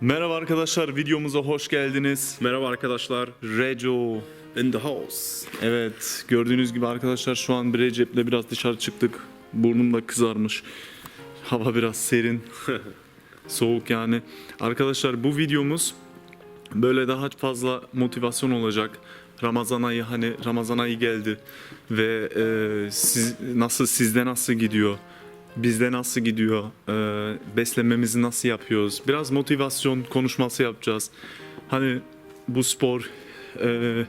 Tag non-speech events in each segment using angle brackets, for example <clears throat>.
Merhaba arkadaşlar, videomuza hoş geldiniz. Merhaba arkadaşlar. Reco. In the house. Evet, gördüğünüz gibi arkadaşlar şu an bir Recep'le biraz dışarı çıktık. Burnum da kızarmış. Hava biraz serin. <laughs> Soğuk yani. Arkadaşlar bu videomuz böyle daha fazla motivasyon olacak. Ramazan ayı hani Ramazan ayı geldi ve e, siz nasıl sizde nasıl gidiyor? Bizde nasıl gidiyor? E, beslenmemizi nasıl yapıyoruz? Biraz motivasyon konuşması yapacağız. Hani bu spor e,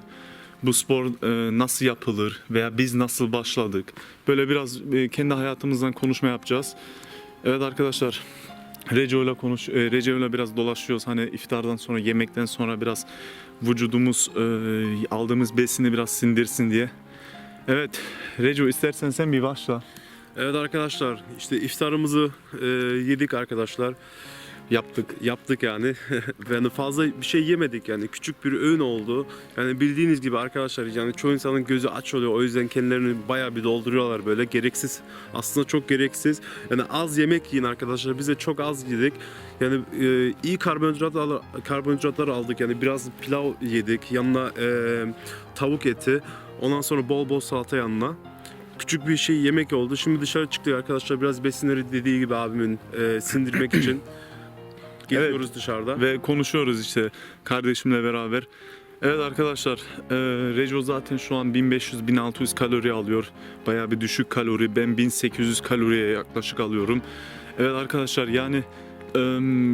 bu spor e, nasıl yapılır veya biz nasıl başladık? Böyle biraz e, kendi hayatımızdan konuşma yapacağız. Evet arkadaşlar Reco ile konuş, e, Reco ile biraz dolaşıyoruz. Hani iftardan sonra, yemekten sonra biraz vücudumuz aldığımız besini biraz sindirsin diye. Evet, Reco istersen sen bir başla. Evet arkadaşlar işte iftarımızı e, yedik arkadaşlar. Yaptık, yaptık yani. <laughs> yani fazla bir şey yemedik yani. Küçük bir öğün oldu. Yani bildiğiniz gibi arkadaşlar yani çoğu insanın gözü aç oluyor. O yüzden kendilerini bayağı bir dolduruyorlar böyle. Gereksiz. Aslında çok gereksiz. Yani az yemek yiyin arkadaşlar. Biz de çok az yedik. Yani e, iyi karbonhidratlar, karbonhidratlar aldık. Yani biraz pilav yedik. Yanına e, tavuk eti. Ondan sonra bol bol salata yanına. Küçük bir şey yemek oldu. Şimdi dışarı çıktık arkadaşlar biraz besinleri dediği gibi abimin e, sindirmek için. <clears throat> Geziyoruz dışarıda. Ve konuşuyoruz işte kardeşimle beraber. Evet arkadaşlar, e, Reco zaten şu an 1500-1600 kalori alıyor. Bayağı bir düşük kalori. Ben 1800 kaloriye yaklaşık alıyorum. Evet arkadaşlar yani e,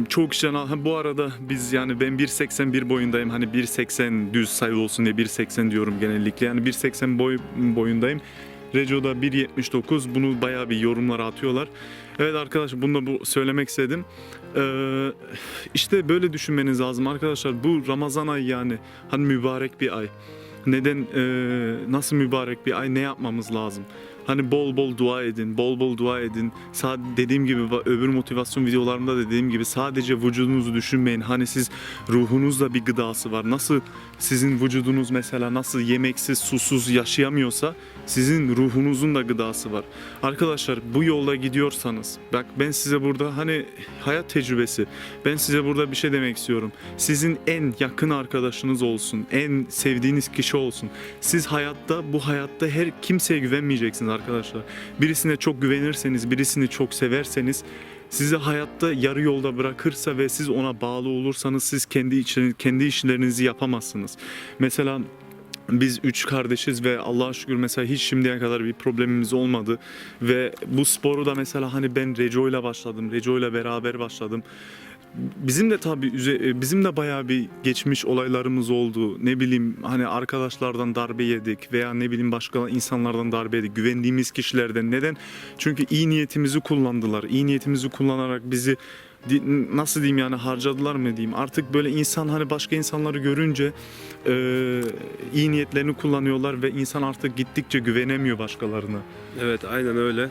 çok al- ha, bu arada biz yani ben 1.81 boyundayım. Hani 1.80 düz sayı olsun diye 1.80 diyorum genellikle. Yani 1.80 boy boyundayım. Reco da 1.79. Bunu bayağı bir yorumlara atıyorlar. Evet arkadaşlar bunu da bu söylemek istedim. Ee, işte böyle düşünmeniz lazım arkadaşlar. Bu Ramazan ayı yani hani mübarek bir ay. Neden e, nasıl mübarek bir ay ne yapmamız lazım? Hani bol bol dua edin, bol bol dua edin. Sa- dediğim gibi öbür motivasyon videolarımda da dediğim gibi sadece vücudunuzu düşünmeyin. Hani siz ruhunuzda bir gıdası var. Nasıl sizin vücudunuz mesela nasıl yemeksiz, susuz yaşayamıyorsa sizin ruhunuzun da gıdası var. Arkadaşlar bu yolda gidiyorsanız bak ben size burada hani hayat tecrübesi ben size burada bir şey demek istiyorum. Sizin en yakın arkadaşınız olsun, en sevdiğiniz kişi olsun. Siz hayatta bu hayatta her kimseye güvenmeyeceksiniz arkadaşlar. Birisine çok güvenirseniz, birisini çok severseniz sizi hayatta yarı yolda bırakırsa ve siz ona bağlı olursanız siz kendi için kendi işlerinizi yapamazsınız. Mesela biz üç kardeşiz ve Allah'a şükür mesela hiç şimdiye kadar bir problemimiz olmadı ve bu sporu da mesela hani ben Reco ile başladım, Reco ile beraber başladım. Bizim de tabii üze- bizim de bayağı bir geçmiş olaylarımız oldu. Ne bileyim hani arkadaşlardan darbe yedik veya ne bileyim başka insanlardan darbe yedik. Güvendiğimiz kişilerden. Neden? Çünkü iyi niyetimizi kullandılar. İyi niyetimizi kullanarak bizi nasıl diyeyim yani harcadılar mı diyeyim. Artık böyle insan hani başka insanları görünce e, iyi niyetlerini kullanıyorlar ve insan artık gittikçe güvenemiyor başkalarına. Evet aynen öyle.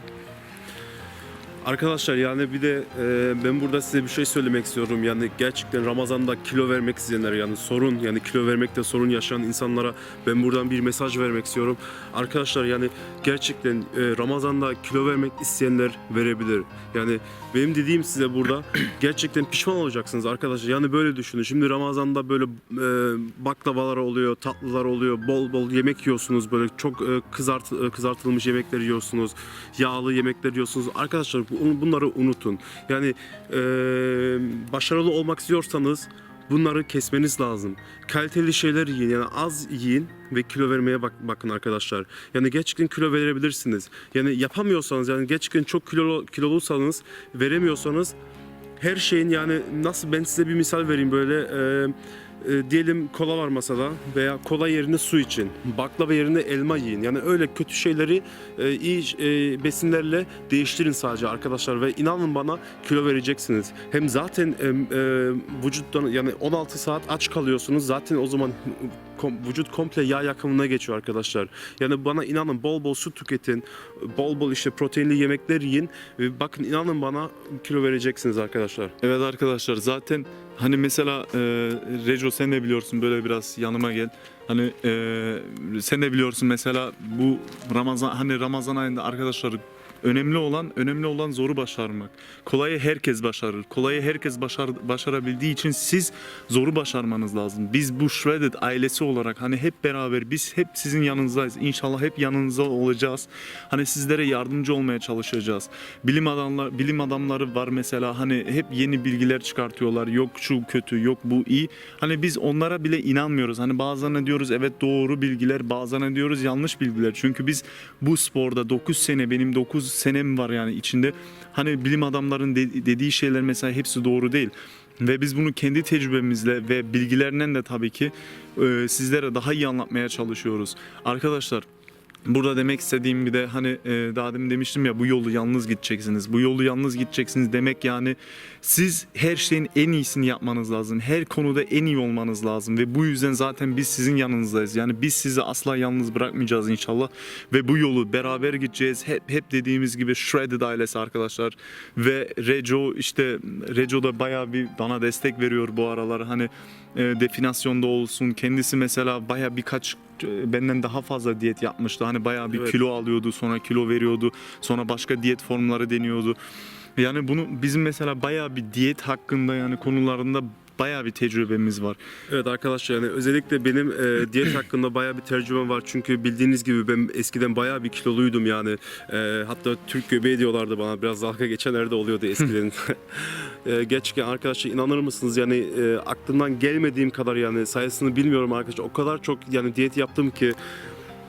Arkadaşlar yani bir de e, ben burada size bir şey söylemek istiyorum. Yani gerçekten Ramazan'da kilo vermek isteyenler yani sorun yani kilo vermekte sorun yaşayan insanlara ben buradan bir mesaj vermek istiyorum. Arkadaşlar yani gerçekten e, Ramazan'da kilo vermek isteyenler verebilir. Yani benim dediğim size burada <clears throat> gerçekten pişman olacaksınız arkadaşlar. Yani böyle düşünün. Şimdi Ramazan'da böyle e, baklavalar oluyor, tatlılar oluyor, bol bol yemek yiyorsunuz böyle çok e, kızart e, kızartılmış yemekler yiyorsunuz, yağlı yemekler yiyorsunuz. Arkadaşlar bunları unutun. Yani e, başarılı olmak istiyorsanız bunları kesmeniz lazım. Kaliteli şeyler yiyin yani az yiyin ve kilo vermeye bak, bakın arkadaşlar. Yani gerçekten kilo verebilirsiniz. Yani yapamıyorsanız yani gerçekten çok kilolu, kilolusanız veremiyorsanız her şeyin yani nasıl ben size bir misal vereyim böyle e, e, diyelim kola var masada veya kola yerine su için baklava yerine elma yiyin. Yani öyle kötü şeyleri e, iyi e, besinlerle değiştirin sadece arkadaşlar ve inanın bana kilo vereceksiniz. Hem zaten e, e, vücuttan yani 16 saat aç kalıyorsunuz. Zaten o zaman kom- vücut komple yağ yakımına geçiyor arkadaşlar yani bana inanın bol bol su tüketin bol bol işte proteinli yemekler yiyin bakın inanın bana kilo vereceksiniz arkadaşlar. Evet arkadaşlar zaten hani mesela e, Reco sen de biliyorsun böyle biraz yanıma gel. Hani e, sen de biliyorsun mesela bu Ramazan hani Ramazan ayında arkadaşlar önemli olan önemli olan zoru başarmak. Kolayı herkes başarır. Kolayı herkes başar, başarabildiği için siz zoru başarmanız lazım. Biz bu Shredded ailesi olarak hani hep beraber biz hep sizin yanınızdayız. İnşallah hep yanınızda olacağız. Hani sizlere yardımcı olmaya çalışacağız. Bilim adamlar bilim adamları var mesela hani hep yeni bilgiler çıkartıyorlar. Yok şu kötü, yok bu iyi. Hani biz onlara bile inanmıyoruz. Hani bazen diyoruz evet doğru bilgiler, bazen diyoruz yanlış bilgiler. Çünkü biz bu sporda 9 sene benim 9 senem var yani içinde. Hani bilim adamların de- dediği şeyler mesela hepsi doğru değil. Ve biz bunu kendi tecrübemizle ve bilgilerinden de tabii ki e, sizlere daha iyi anlatmaya çalışıyoruz. Arkadaşlar Burada demek istediğim bir de hani e, daha demin demiştim ya bu yolu yalnız gideceksiniz. Bu yolu yalnız gideceksiniz demek yani siz her şeyin en iyisini yapmanız lazım. Her konuda en iyi olmanız lazım ve bu yüzden zaten biz sizin yanınızdayız. Yani biz sizi asla yalnız bırakmayacağız inşallah ve bu yolu beraber gideceğiz. Hep hep dediğimiz gibi Shredded ailesi arkadaşlar ve Reco işte Reco da bayağı bir bana destek veriyor bu aralar. Hani e, definasyonda olsun. Kendisi mesela baya birkaç benden daha fazla diyet yapmıştı. Hani bayağı bir Evet. kilo alıyordu, sonra kilo veriyordu, sonra başka diyet formları deniyordu. Yani bunu bizim mesela bayağı bir diyet hakkında yani konularında bayağı bir tecrübemiz var. Evet arkadaşlar yani özellikle benim e, diyet <clears throat> hakkında bayağı bir tecrübem var. Çünkü bildiğiniz gibi ben eskiden bayağı bir kiloluydum yani. E, hatta Türk göbeği diyorlardı bana. Biraz dalga geçenler de oluyordu eskiden. <laughs> e, gerçekten arkadaşlar inanır mısınız yani e, aklımdan gelmediğim kadar yani sayısını bilmiyorum arkadaşlar. O kadar çok yani diyet yaptım ki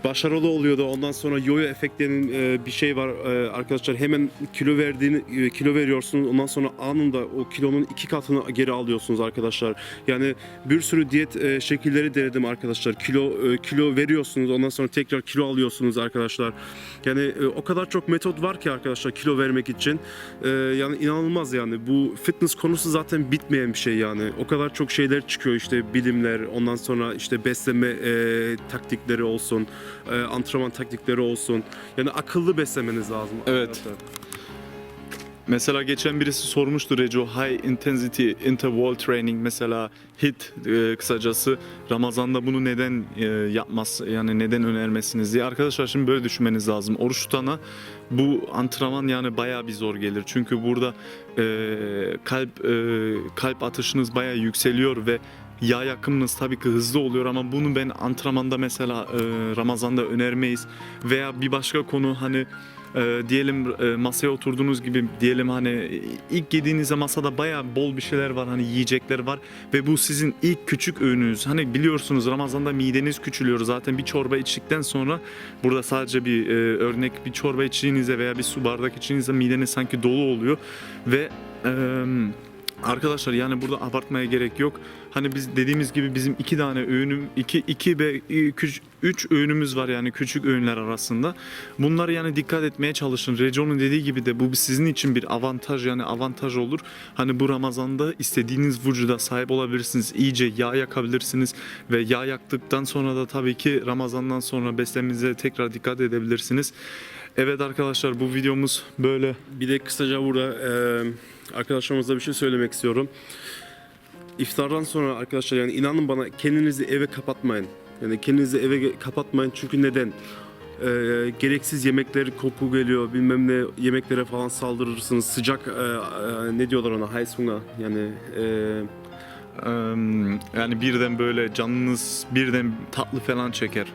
başarılı oluyordu. Ondan sonra yoyo efektlerinin e, bir şey var e, arkadaşlar. Hemen kilo verdiğini e, kilo veriyorsunuz. Ondan sonra anında o kilonun iki katını geri alıyorsunuz arkadaşlar. Yani bir sürü diyet e, şekilleri denedim arkadaşlar. Kilo e, kilo veriyorsunuz. Ondan sonra tekrar kilo alıyorsunuz arkadaşlar. Yani e, o kadar çok metot var ki arkadaşlar kilo vermek için. E, yani inanılmaz yani. Bu fitness konusu zaten bitmeyen bir şey yani. O kadar çok şeyler çıkıyor işte bilimler. Ondan sonra işte beslenme e, taktikleri olsun e, antrenman taktikleri olsun. Yani akıllı beslemeniz lazım. Evet. Mesela geçen birisi sormuştu Reco high intensity interval training mesela HIT e, kısacası Ramazan'da bunu neden e, yapmaz yani neden önermesiniz diye. Arkadaşlar şimdi böyle düşünmeniz lazım. Oruç tutana bu antrenman yani bayağı bir zor gelir. Çünkü burada e, kalp e, kalp atışınız bayağı yükseliyor ve yağ yakımınız tabii ki hızlı oluyor ama bunu ben antrenmanda mesela e, Ramazan'da önermeyiz veya bir başka konu hani e, diyelim e, masaya oturduğunuz gibi diyelim hani ilk yediğinizde masada bayağı bol bir şeyler var hani yiyecekler var ve bu sizin ilk küçük öğününüz. Hani biliyorsunuz Ramazan'da mideniz küçülüyor zaten bir çorba içtikten sonra burada sadece bir e, örnek bir çorba içtiğinizde veya bir su bardak içtiğinizde mideniz sanki dolu oluyor ve e, Arkadaşlar yani burada abartmaya gerek yok. Hani biz dediğimiz gibi bizim iki tane öğünüm, iki, iki ve üç, üç öğünümüz var yani küçük öğünler arasında. Bunlar yani dikkat etmeye çalışın. Recon'un dediği gibi de bu sizin için bir avantaj yani avantaj olur. Hani bu Ramazan'da istediğiniz vücuda sahip olabilirsiniz. İyice yağ yakabilirsiniz ve yağ yaktıktan sonra da tabii ki Ramazan'dan sonra beslenmenize tekrar dikkat edebilirsiniz. Evet arkadaşlar bu videomuz böyle. Bir de kısaca burada e, arkadaşlarımıza bir şey söylemek istiyorum. İftardan sonra arkadaşlar yani inanın bana kendinizi eve kapatmayın. Yani kendinizi eve kapatmayın çünkü neden? E, gereksiz yemekler koku geliyor bilmem ne yemeklere falan saldırırsınız sıcak e, e, ne diyorlar ona Heisunga yani e, yani birden böyle canınız birden tatlı falan çeker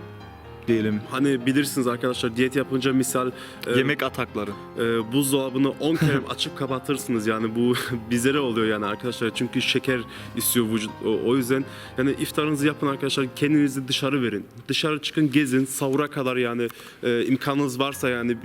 diyelim. hani bilirsiniz arkadaşlar diyet yapınca misal e, Yemek atakları. e, buzdolabını 10 kere <laughs> açıp kapatırsınız. Yani bu <laughs> bizlere oluyor yani arkadaşlar. Çünkü şeker istiyor vücut o, o yüzden. Yani iftarınızı yapın arkadaşlar kendinizi dışarı verin. Dışarı çıkın gezin. Sahura kadar yani e, imkanınız varsa yani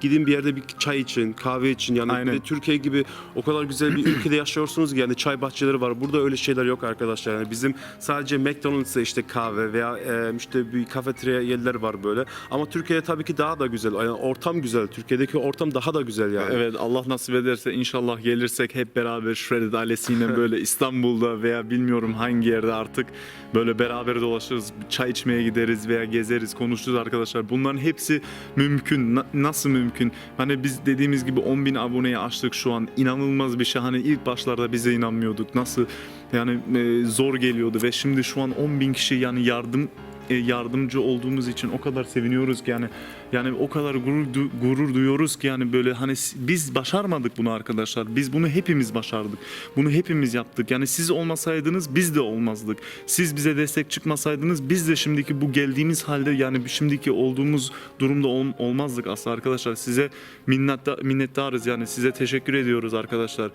gidin bir yerde bir çay için kahve için. Yani Aynen. Türkiye gibi o kadar güzel bir <clears throat> ülkede yaşıyorsunuz ki yani çay bahçeleri var. Burada öyle şeyler yok arkadaşlar. Yani bizim sadece McDonald's'a işte kahve veya e, işte bir kafeterya yerler var böyle ama Türkiye'de tabii ki daha da güzel yani ortam güzel Türkiye'deki ortam daha da güzel yani. Evet Allah nasip ederse inşallah gelirsek hep beraber Shredded ailesiyle <laughs> böyle İstanbul'da veya bilmiyorum hangi yerde artık böyle beraber dolaşırız. Çay içmeye gideriz veya gezeriz, konuşuruz arkadaşlar. Bunların hepsi mümkün. Na- nasıl mümkün? Hani biz dediğimiz gibi 10 bin aboneyi açtık şu an. İnanılmaz bir şey. Hani ilk başlarda bize inanmıyorduk. Nasıl yani e, zor geliyordu ve şimdi şu an 10 bin kişi yani yardım yardımcı olduğumuz için o kadar seviniyoruz ki yani yani o kadar gurur gurur duyuyoruz ki yani böyle hani biz başarmadık bunu arkadaşlar. Biz bunu hepimiz başardık. Bunu hepimiz yaptık. Yani siz olmasaydınız biz de olmazdık. Siz bize destek çıkmasaydınız biz de şimdiki bu geldiğimiz halde yani şimdiki olduğumuz durumda ol- olmazdık asla arkadaşlar. Size minnetta, minnettarız yani size teşekkür ediyoruz arkadaşlar.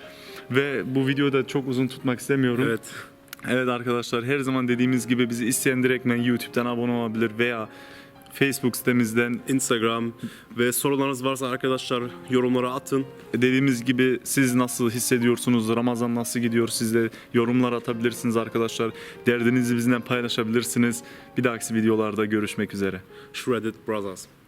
Ve bu videoyu da çok uzun tutmak istemiyorum. Evet. Evet arkadaşlar her zaman dediğimiz gibi bizi isteyen direktmen YouTube'dan abone olabilir veya Facebook sitemizden Instagram ve sorularınız varsa arkadaşlar yorumlara atın. dediğimiz gibi siz nasıl hissediyorsunuz? Ramazan nasıl gidiyor? Siz de yorumlar atabilirsiniz arkadaşlar. Derdinizi bizimle paylaşabilirsiniz. Bir dahaki videolarda görüşmek üzere. Shredded Brothers.